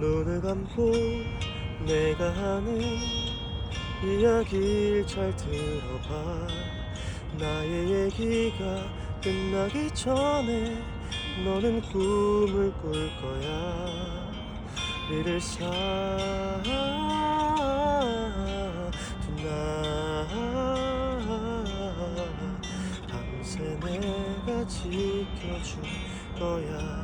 눈을 감고 내가 하는 이야기를 잘 들어봐. 나의 얘기가 끝나기 전에 너는 꿈을 꿀 거야. 이를 사두나 밤새 내가 지켜줄 거야